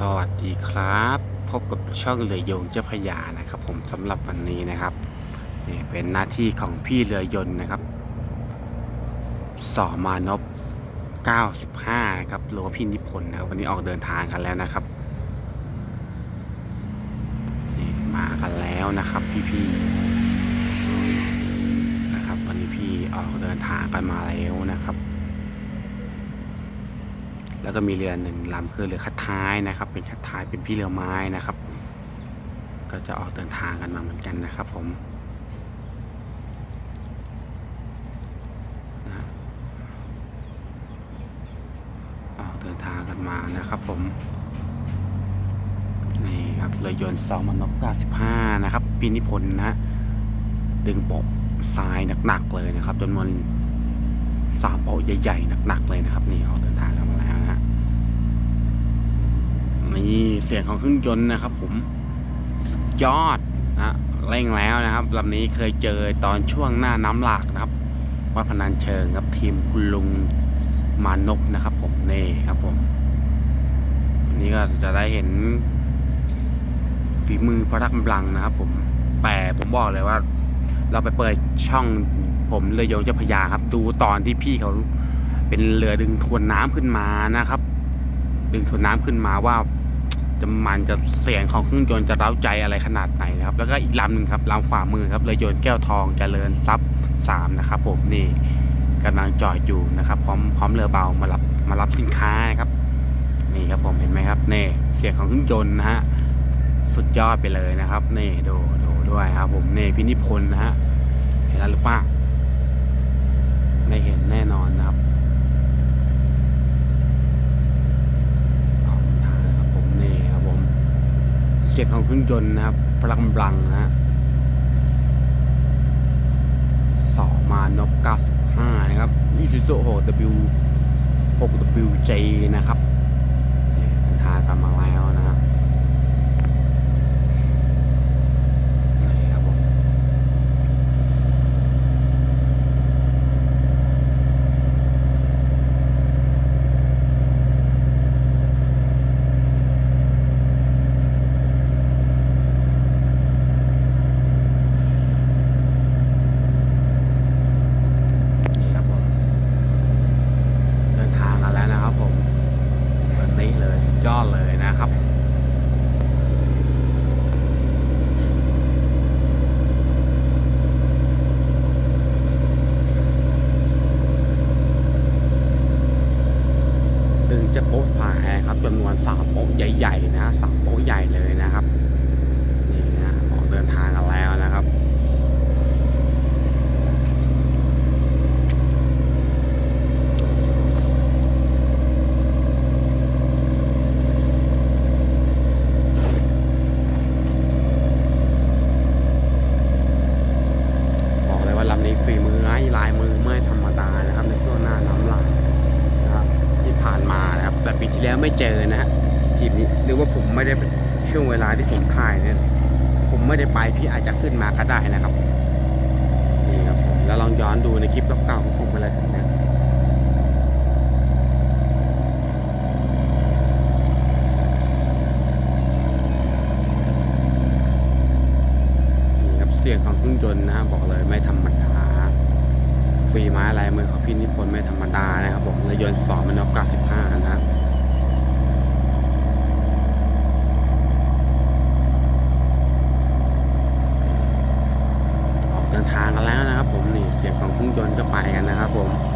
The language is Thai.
สวัสดีครับ พบกับช่องเรือยงเจ้าพยานะครับ ผมสำหรับวันนี้นะครับนี่เป็นหน้าที่ของพี่เรือยนต์นะครับสอมานพ95นะครับหรือว่าพี่นิพนธ์นะครับวันนี้ออกเดินทางกันแล้วนะครับนี่มากันแล้วนะครับ พี่ๆนะครับ วันนี้พี่ออกเดินทางกันมาแล้วนะครับ แล้วก็มีเรือหนึ่งลำคือเรือคัดท้ายนะครับ เป็นคัดท้ายเป็นพี่เรือไม้นะครับ ก็จะออกเดินทางกันมาเหมือนกันนะครับ ผมนะออกเดินทางกันมานะครับ ผมนี่ครับเรือยนต์สองมันนก95นะครับปีนิพนธ์นะดึงปกทรายหนักๆเลยนะครับจำนวนสามโปะใหญ่ๆหนักๆเลยนะครับ นี่ออกเดินทางกันมาแล้วนะฮะ นี่เสียงของเครื่องยนต์นะครับ ผมสุดยอดนะเร่งแล้วนะครับลำนี้เคยเจอตอนช่วงหน้าน้ำหลากนะครับวัดพนันเชิงครับทีมคุณลุงมานพนะครับ ผมนี่ครับผมวันนี้ก็จะได้เห็นฝีมือพระรักกำลังนะครับ ผมแต่ผมบอกเลยว่า เราไปเปิดช่องผมเรือยงเจ้าพยาครับ ดูตอนที่พี่เขาเป็นเรือดึงทวนน้ำขึ้นมานะครับ ดึงทวนน้ำขึ้นมาว่า จะมันจะเสียงของเครื่องยนต์จะเร้าใจอะไรขนาดไหนนะครับ แล้วก็อีกลำหนึ่งครับลำขวามือครับเรือยนต์แก้วทองเจริญทรัพย์สามนะครับ ผมนี่กำลังจอดอยู่นะครับ พร้อมพร้อมเรือเบามารับมารับสินค้านะครับ นี่ครับผมเห็นไหมครับนี่เสียงของเครื่องยนต์นะฮะสุดยอดไปเลยนะครับ นี่ดูดูด้วยครับ ผมนี่พินิพนธ์นะฮะเห็นแล้วหรือเปล่าไม่เห็นแน่นอนนะครับ ออกทางนะครับผมนี่ครับผม เสียงของเครื่องยนต์นะครับพลังกำลังนะฮะสองมานก95นะครับอีซูซู6 W 6 WJ นะครับ ทาตามมาแล้วนะฮะนี่ครับผมนี่ครับผมเดินทางกันแล้วนะครับผมวันนี้เลยสุดยอดเลยนะครับ ดึงจะ โป๊ะครับจำนวนสามโป๊ะใหญ่ๆนะสามโป๊ะใหญ่เลยนะครับนี่นะออกเดินทางกันแล้วนะครับ บอกเลยว่าลำนี้ฝีมือไอ้ลายมือไม่ธรรมดานะครับ ในช่วงหน้าน้ำหลากนะครับที่ผ่านมานะครับ แต่ ปีที่แล้วไม่เจอนะฮะทีมนี้หรือว่าผมไม่ได้ช่วงเวลาที่ผมถ่ายเนี่ยผมไม่ได้ไปพี่อาจจะขึ้นมาก็ได้นะครับนี่ครับผมแล้วลองย้อนดูในคลิปเก่าๆของผมมาเลยนะนี่ครับเสียงของเครื่องยนต์นะฮะบอกเลยไม่ธรรมดาฟรีไม้ลายมือของพี่นิพนธ์ไม่ธรรมดานะครับผมเรือยนต์สองมันนก95 ยนต์ก็ไปกันนะครับผม